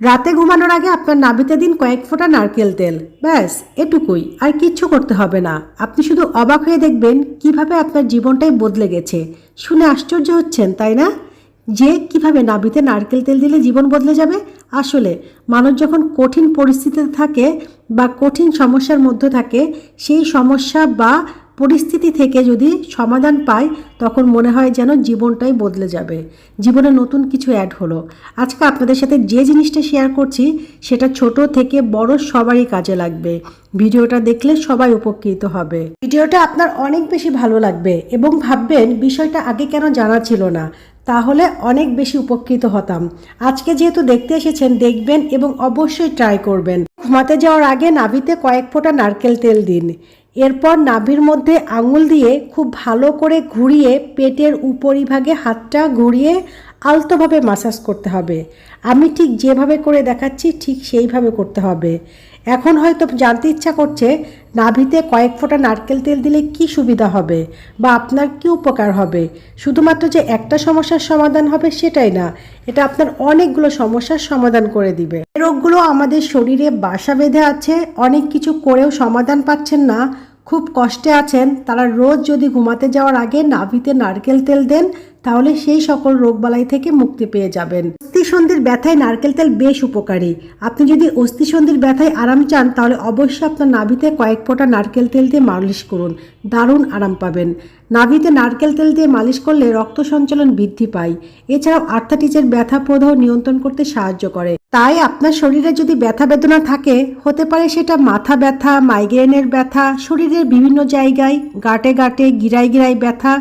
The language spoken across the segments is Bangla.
রাতে ঘুমানোর আগে আপনার নাভিতে দিন কয়েক ফোঁটা নারকেল তেল, ব্যাস, এটুকুই, আর কিচ্ছু করতে হবে না। আপনি শুধু অবাক হয়ে দেখবেন কীভাবে আপনার জীবনটাই বদলে গেছে। শুনে আশ্চর্য হচ্ছেন, তাই না? যে কীভাবে নাভিতে নারকেল তেল দিলে জীবন বদলে যাবে? আসলে, মানুষ যখন কঠিন পরিস্থিতিতে থাকে বা কঠিন সমস্যার মধ্যে থাকে, সেই সমস্যা বা পরিস্থিতি থেকে যদি সমাধান পায় তখন মনে হয় যেন জীবনটাই বদলে যাবে। জীবনে নতুন কিছু অ্যাড হলো। আজকে আপনাদের সাথে যে জিনিসটা শেয়ার করছি, সেটা ছোট থেকে বড় সবারই কাজে লাগবে। ভিডিওটা দেখলে সবাই উপকৃত হবে। ভিডিওটা আপনার অনেক বেশি ভালো লাগবে এবং ভাববেন, বিষয়টা আগে কেন জানা ছিল না? তাহলে অনেক বেশি উপকৃত হতাম। আজকে যেহেতু দেখতে এসেছেন, দেখবেন এবং অবশ্যই ট্রাই করবেন। ঘুমাতে যাওয়ার আগে নাভিতে কয়েক ফোঁটা নারকেল তেল দিন। এরপর নাভির মধ্যে আঙুল দিয়ে খুব ভালো করে ঘুরিয়ে পেটের উপরিভাগে হাতটা ঘুরিয়ে আলতোভাবে মাসাজ করতে হবে। আমি ঠিক যেভাবে করে দেখাচ্ছি, ঠিক সেইভাবে করতে হবে। এখন হয়তো জানতে ইচ্ছা করছে, নাভিতে কয়েক ফোঁটা নারকেল তেল দিলে কি সুবিধা হবে বা আপনার কি উপকার হবে? শুধুমাত্র যে একটা সমস্যার সমাধান হবে সেটাই না, এটা আপনার অনেকগুলো সমস্যার সমাধান করে দিবে। রোগগুলো আমাদের শরীরে বাসা বেঁধে আছে, অনেক কিছু করেও সমাধান পাচ্ছেন না। খুব কষ্টে আছেন, তারা রোজ যদি ঘুমাতে যাওয়ার আগে নাভিতে নারকেল তেল দেন, তাহলে সেই সকল রোগবালাই থেকে মুক্তি পেয়ে যাবেন। অস্থিসন্ধির ব্যথায় নারকেল তেল বেশ উপকারী। আপনি যদি অস্থিসন্ধির ব্যথায় আরাম চান, তাহলে অবশ্যই আপনার নাভিতে কয়েক ফোঁটা নারকেল তেল দিয়ে মালিশ করুন। দারুণ আরাম পাবেন। নাভিতে নারকেল তেল দিয়ে মালিশ করলে রক্ত সঞ্চালন বৃদ্ধি পায়। এছাড়াও আর্থাটিসের ব্যথা প্রদাহ নিয়ন্ত্রণ করতে সাহায্য করে। তাই আপনার শরীরে যদি ব্যথা বেদনা থাকে, হতে পারে সেটা মাথা ব্যথা, মাইগ্রেনের ব্যথা, শরীরের বিভিন্ন জায়গায় গাটে গাটে গিরায় গিরায় ব্যথা,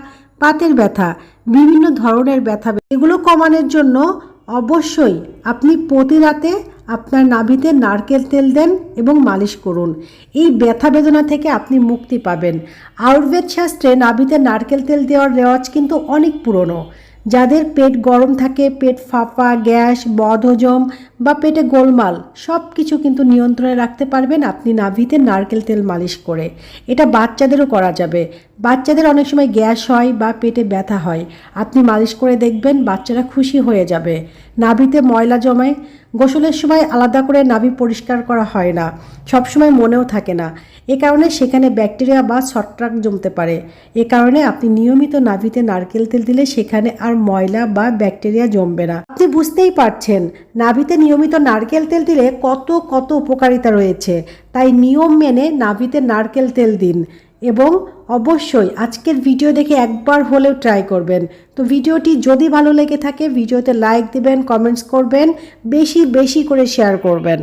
পাতের ব্যথা, বিভিন্ন ধরনের ব্যথা। এগুলো কমানোর জন্য অবশ্যই আপনি প্রতি রাতে আপনার নাভিতে নারকেল তেল দেন এবং মালিশ করুন। এই ব্যথা বেদনা থেকে আপনি মুক্তি পাবেন। আয়ুর্বেদ শাস্ত্রে নাভিতে নারকেল তেল দেওয়ার রেওয়াজ কিন্তু অনেক পুরনো। যাদের পেট গরম থাকে, পেট ফাঁপা, গ্যাস, বদহজম বা পেটে গোলমাল সব কিছু কিন্তু নিয়ন্ত্রণে রাখতে পারবেন আপনি নাভিতে নারকেল তেল মালিশ করে। এটা বাচ্চাদেরও করা যাবে। বাচ্চাদের অনেক সময় গ্যাস হয় বা পেটে ব্যথা হয়। আপনি মালিশ করে দেখবেন বাচ্চারা খুশি হয়ে যাবে। নাভিতে ময়লা জমায় গোসলের সময় আলাদা করে নাভি পরিষ্কার করা হয় না, সবসময় মনেও থাকে না। এ কারণে সেখানে ব্যাকটেরিয়া বা ছত্রাক জমতে পারে। এ কারণে আপনি নিয়মিত নাভিতে নারকেল তেল দিলে সেখানে আর ময়লা বা ব্যাকটেরিয়া জমবে না। আপনি বুঝতেই পারছেন, নাভিতে নিয়মিত নারকেল তেল দিলে কত কত উপকারিতা রয়েছে। তাই নিয়ম মেনে নাভিতে নারকেল তেল দিন। এবং অবশ্যই আজকের ভিডিও দেখে একবার হলেও ট্রাই করবেন। তো ভিডিওটি যদি ভালো লেগে থাকে, ভিডিওতে লাইক দিবেন কমেন্টস করবেন, বেশি বেশি করে শেয়ার করবেন।